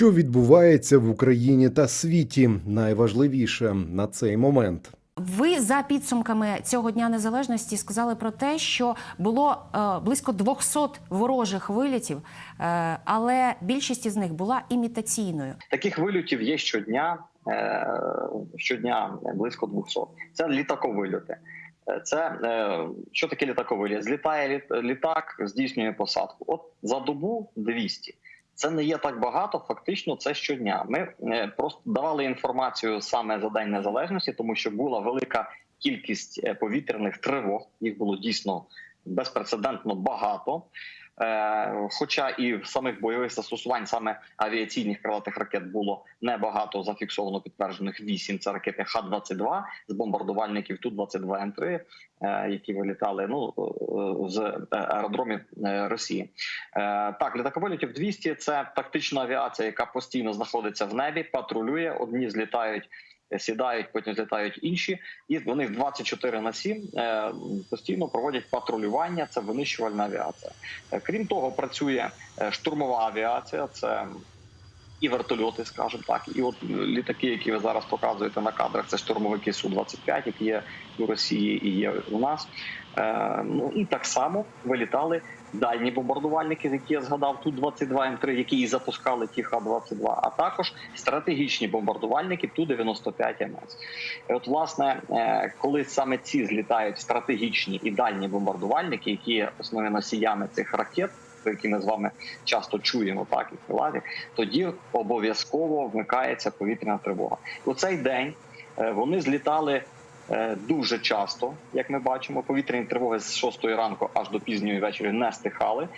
Що відбувається в Україні та світі, найважливіше на цей момент. Ви за підсумками цього дня незалежності сказали про те, що було е, близько 200 ворожих вилітів, е, але більшість із них була імітаційною. Таких вильотів є щодня, е, щодня близько 200. Це літаковильоти. Це е, що таке літаковиліт? Злітає літ- літак, здійснює посадку. От за добу 200. Це не є так багато. Фактично, це щодня. Ми е, просто давали інформацію саме за день незалежності, тому що була велика кількість е, повітряних тривог. Їх було дійсно безпрецедентно багато. Е, Хоча і в самих бойових застосувань саме авіаційних крилатих ракет було небагато зафіксовано підтверджених вісім. Це ракети Х-22 з бомбардувальників Ту-22М3, е, які вилітали ну е, з аеродромів Росії. Так, літаковильотів 200 – це тактична авіація, яка постійно знаходиться в небі, патрулює. Одні злітають. Сідають, потім злітають інші, і вони в 24 на 7 е, постійно проводять патрулювання. Це винищувальна авіація. Е, Крім того, працює е, штурмова авіація. Це і вертольоти, скажімо так, і от літаки, які ви зараз показуєте на кадрах, це штурмовики су 25 які є у Росії і є у нас. Ну і так само вилітали дальні бомбардувальники, які я згадав, ту 22 М3, які і запускали ті Х-22, а також стратегічні бомбардувальники ту 95 МС. І от, власне, е, коли саме ці злітають стратегічні і дальні бомбардувальники, які є основними носіями цих ракет. Про які ми з вами часто чуємо, так і крилаті, тоді обов'язково вмикається повітряна тривога. У цей день е, вони злітали дуже часто, як ми бачимо. Повітряні тривоги з 6 ранку аж до пізньої вечора не стихали.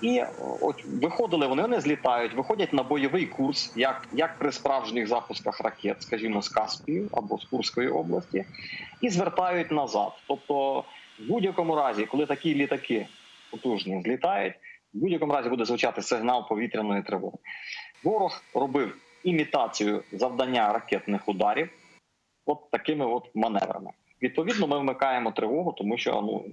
І е, от виходили вони, вони злітають, виходять на бойовий курс, як, як при справжніх запусках ракет, скажімо, з Каспію або з Курської області, і звертають назад. Тобто, в будь-якому разі, коли такі літаки потужні злітають, в будь-якому разі буде звучати сигнал повітряної тривоги. Ворог робив імітацію завдання ракетних ударів от такими от маневрами. Відповідно, ми вмикаємо тривогу, тому що ну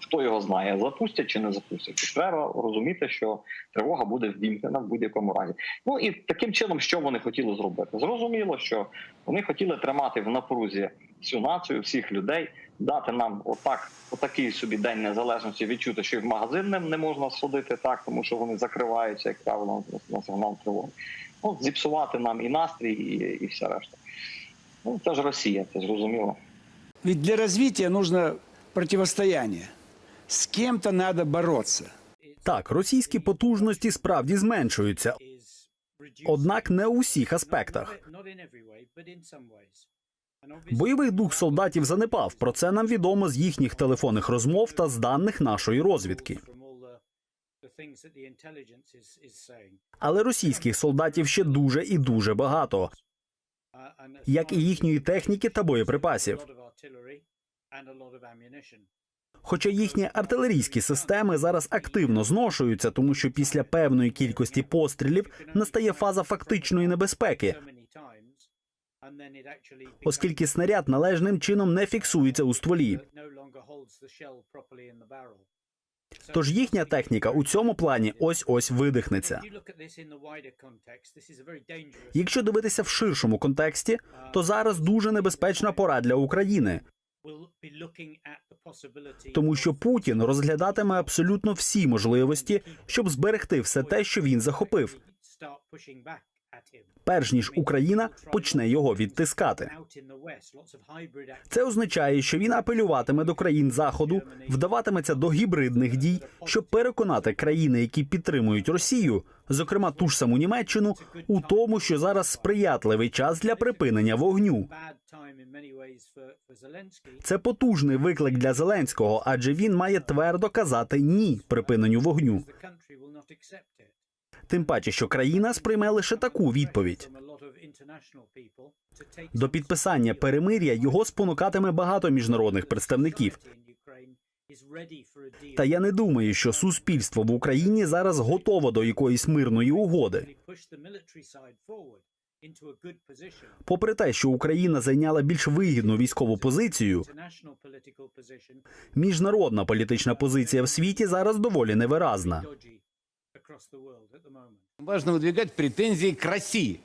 хто його знає, запустять чи не запустять. І Треба розуміти, що тривога буде ввімкнена в будь-якому разі. Ну і таким чином, що вони хотіли зробити? Зрозуміло, що вони хотіли тримати в напрузі всю націю, всіх людей, дати нам отак, отакий собі день незалежності, відчути, що і в магазин не, можна сходити так, тому що вони закриваються, як правило, на сигнал тривоги. Ну, зіпсувати нам і настрій, і, і все решта. Ну, це ж Росія, це зрозуміло. Ведь для развития нужно противостояние. С кем-то надо бороться. Так, російські потужності справді зменшуються, однак не у всіх аспектах. Бойовий дух солдатів занепав. Про це нам відомо з їхніх телефонних розмов та з даних нашої розвідки. Але російських солдатів ще дуже і дуже багато, як і їхньої техніки та боєприпасів. Хоча їхні артилерійські системи зараз активно зношуються, тому що після певної кількості пострілів настає фаза фактичної небезпеки, оскільки снаряд належним чином не фіксується у стволі. Тож їхня техніка у цьому плані ось ось видихнеться. Якщо дивитися в ширшому контексті, то зараз дуже небезпечна пора для України, тому що Путін розглядатиме абсолютно всі можливості, щоб зберегти все те, що він захопив, перш ніж Україна почне його відтискати. Це означає, що він апелюватиме до країн заходу, вдаватиметься до гібридних дій, щоб переконати країни, які підтримують Росію, зокрема ту ж саму Німеччину, у тому, що зараз сприятливий час для припинення вогню. Це потужний виклик для Зеленського, адже він має твердо казати ні припиненню вогню. Тим паче, що країна сприйме лише таку відповідь. До підписання перемир'я його спонукатиме багато міжнародних представників. Та я не думаю, що суспільство в Україні зараз готово до якоїсь мирної угоди. Попри те, що Україна зайняла більш вигідну військову позицію, міжнародна політична позиція в світі зараз доволі невиразна. Важно выдвигать претензии к России.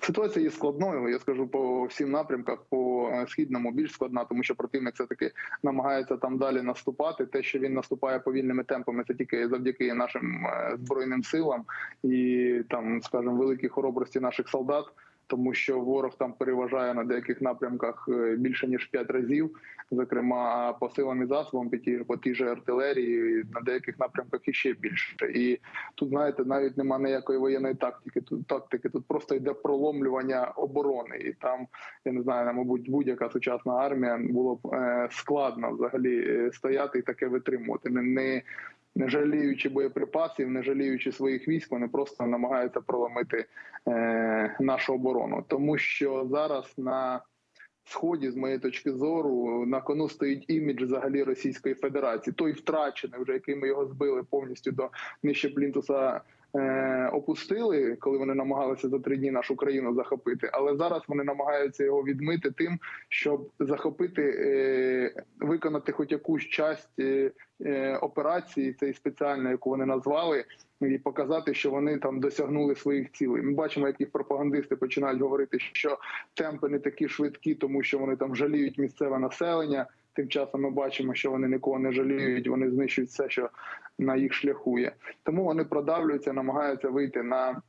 Ситуація є складною. Я скажу по всім напрямках. По е, східному більш складна, тому що противник все таки намагається там далі наступати. Те, що він наступає повільними темпами, це тільки завдяки нашим е, збройним силам і там, скажімо, великій хоробрості наших солдат. Тому що ворог там переважає на деяких напрямках е, більше ніж п'ять разів, зокрема по силам і засобам, по тій, по тій же артилерії, на деяких напрямках іще більше. І тут знаєте, навіть нема ніякої воєнної тактики. Тут тактики тут просто йде проломлювання оборони, і там я не знаю, мабуть, будь-яка сучасна армія було б е, складно взагалі е, стояти і таке витримувати. Не, не жаліючи боєприпасів, не жаліючи своїх військ, вони просто намагаються проломити е, нашу оборону, тому що зараз на сході, з моєї точки зору, на кону стоїть імідж взагалі Російської Федерації. Той втрачений, вже який ми його збили повністю до нижче плінтуса. Е, опустили, коли вони намагалися за три дні нашу країну захопити, але зараз вони намагаються його відмити тим, щоб захопити, е, виконати хоч якусь часть е, е, операції, цієї спеціальної, яку вони назвали, і показати, що вони там досягнули своїх цілей. Ми бачимо, як їх пропагандисти починають говорити, що темпи не такі швидкі, тому що вони там жаліють місцеве населення. Тим часом ми бачимо, що вони нікого не жаліють, вони знищують все, що на їх шляху є. Тому вони продавлюються, намагаються вийти на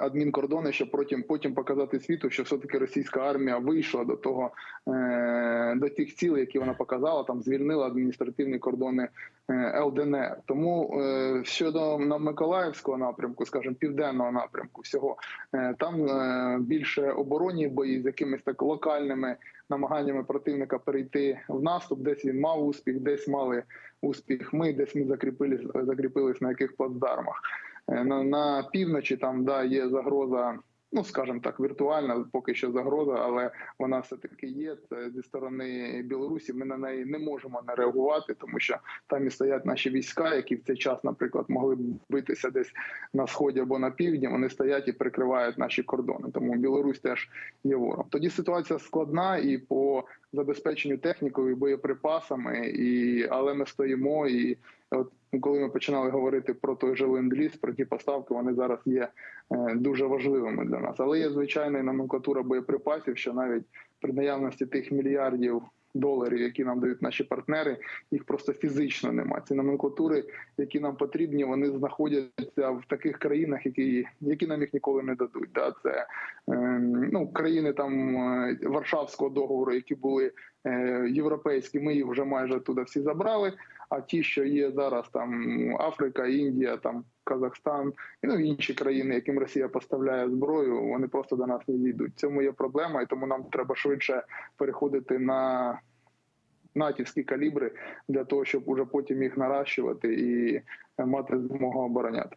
адмінкордони, щоб потім потім показати світу, що все таки російська армія вийшла до того е, до тих цілей, які вона показала, там звільнила адміністративні кордони е, ЛДНР. Тому е, щодо на Миколаївського напрямку, скажімо, південного напрямку, всього е, там е, більше оборонні бої з якимись так локальними намаганнями противника перейти в наступ. Десь він мав успіх, десь мали успіх. Ми десь ми закріпились, закріпились на яких плацдармах. Е, На, на півночі там да є загроза. Ну, скажімо так, віртуальна поки що загроза, але вона все таки є. Це зі сторони Білорусі. Ми на неї не можемо не реагувати, тому що там і стоять наші війська, які в цей час, наприклад, могли б битися десь на сході або на півдні. Вони стоять і прикривають наші кордони. Тому Білорусь теж є ворог. Тоді ситуація складна і по забезпеченню технікою, і боєприпасами, і але ми стоїмо. І от коли ми починали говорити про той же ленд-ліз, про ті поставки, вони зараз є е, дуже важливими для нас. Але є звичайна номенклатура боєприпасів, що навіть при наявності тих мільярдів. Доларів, які нам дають наші партнери, їх просто фізично немає. Ці номенклатури, які нам потрібні, вони знаходяться в таких країнах, які які нам їх ніколи не дадуть. Да? Це е, ну країни там е, Варшавського договору, які були е, європейські. Ми їх вже майже туди всі забрали. А ті, що є зараз, там Африка, Індія, там Казахстан і ну інші країни, яким Росія поставляє зброю, вони просто до нас не дійдуть. Цьому є проблема, і тому нам треба швидше переходити на натівські калібри для того, щоб уже потім їх наращувати і мати змогу обороняти.